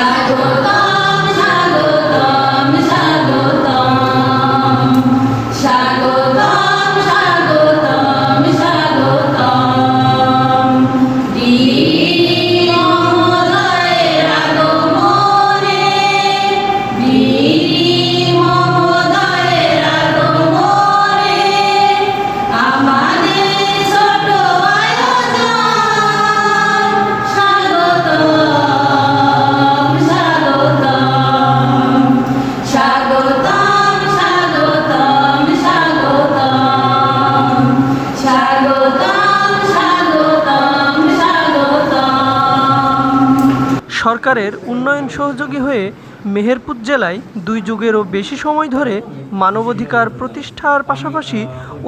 Obrigado. সরকারের উন্নয়ন সহযোগী হয়ে মেহেরপুর জেলায় দুই যুগেরও বেশি সময় ধরে মানবাধিকার প্রতিষ্ঠার পাশাপাশি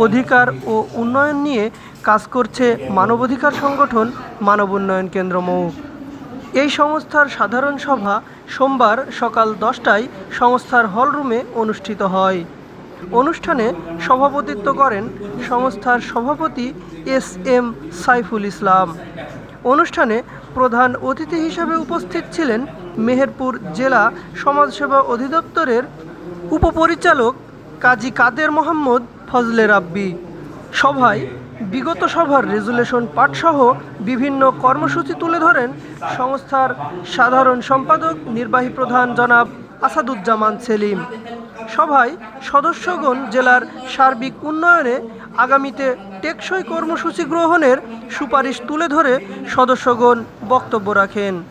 অধিকার ও উন্নয়ন নিয়ে কাজ করছে মানবাধিকার সংগঠন মানব উন্নয়ন কেন্দ্র মৌ। এই সংস্থার সাধারণ সভা সোমবার সকাল দশটায় সংস্থার হলরুমে অনুষ্ঠিত হয়। অনুষ্ঠানে সভাপতিত্ব করেন সংস্থার সভাপতি এস এম সাইফুল ইসলাম। অনুষ্ঠানে প্রধান অতিথি হিসেবে উপস্থিত ছিলেন মেহেরপুর জেলা সমাজসেবা অধিদপ্তরের উপপরিচালক কাজী কাদের মোহাম্মদ ফজলে রাব্বি। সভায় বিগত সভার রেজুলেশন পাঠসহ বিভিন্ন কর্মসূচি তুলে ধরেন সংস্থার সাধারণ সম্পাদক নির্বাহী প্রধান জনাব আসাদুজ্জামান সেলিম। সভায় সদস্যগণ জেলার সার্বিক উন্নয়নে আগামীতে টেকসই কর্মসূচি গ্রহণের সুপারিশ তুলে ধরে সদস্যগণ বক্তব্য রাখেন।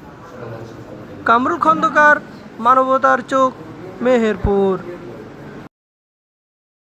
কামরুল খন্দকার, মানবতার চোখ, মেহেরপুর।